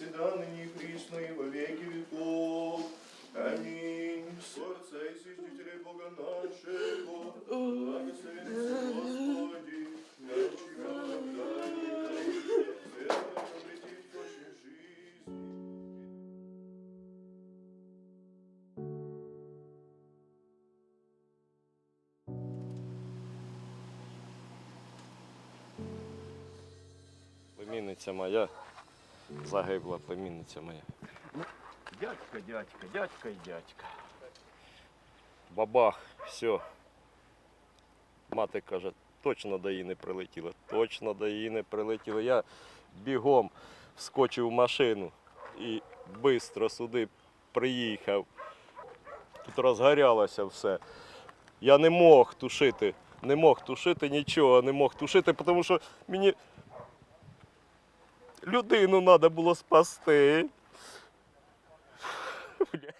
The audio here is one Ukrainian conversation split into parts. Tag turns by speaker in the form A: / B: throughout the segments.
A: всегда, ныне и присно, и во веки веков. Аминь. Отца и Святителя Бога нашего, благословен Господи, научи меня оправданию, верно обрети в жизни.
B: Племінниця моя, загибла племінниця моя.
C: Дядька, дядька, дядька і дядька.
B: Бабах, все. Мати каже, точно до її не прилетіло, точно до її не прилетіло. Я бігом вскочив в машину і швидко сюди приїхав. Тут розгорялося все. Я не мог тушити, не мог тушити нічого, не мог тушити, тому що мені людину треба було спасти. Бля.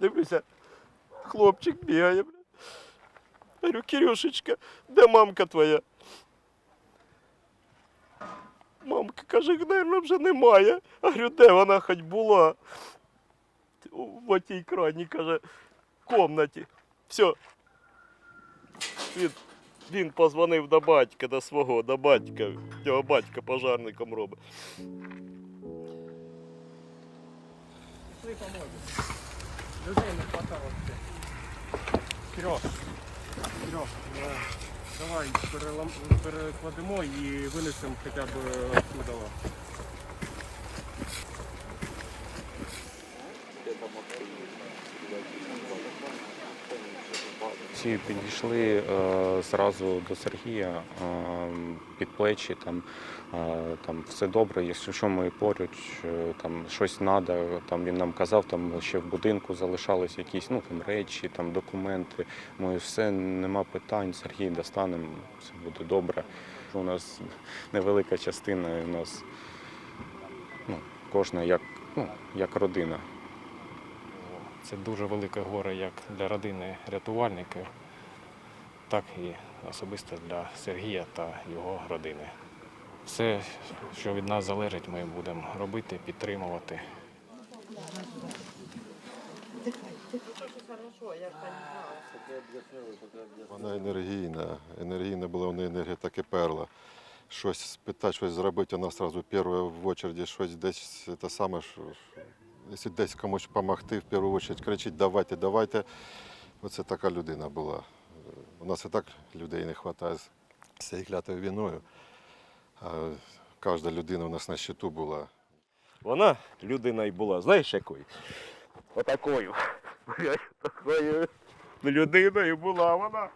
B: Дивлюся, хлопчик бігає. Бля. Говорю, Кирюшечка, де мамка твоя? Мамка каже, наверное, вже немає. А говорю, де вона хоч була? В отій крайній, каже, комнаті. Все. Він, Він позвонив до батька, до свого, до батька. Його батька пожарником робить.
C: Пішли. Людей не хватало. Сереж, Сереж, давай перекладемо і винесемо хоча б отсюда.
D: Всі підійшли е, зразу до Сергія е, під плечі, там, е, там все добре, якщо що ми поруч, там щось треба, там він нам казав, там ще в будинку залишались якісь ну, там, речі, там, документи. Ми все, нема питань, Сергій достанемо, все буде добре. У нас невелика частина, у нас ну, кожна як, ну, як родина.
E: Це дуже велике горе як для родини рятувальників, так і особисто для Сергія та його родини. Все, що від нас залежить, ми будемо робити, підтримувати.
F: Вона енергійна, енергійна була, в неї енергія так і перла. Щось спитати, щось зробити, вона одразу перша в очереді щось десь те саме, що, якщо десь комусь допомогти, в першу чергу кричить давайте, давайте. Оце така людина була. У нас і так людей не вистачає з цією клятою війною. А кожна людина у нас на щиту була.
B: Вона людина й була, знаєш якою? Отакою. Такою людиною була вона.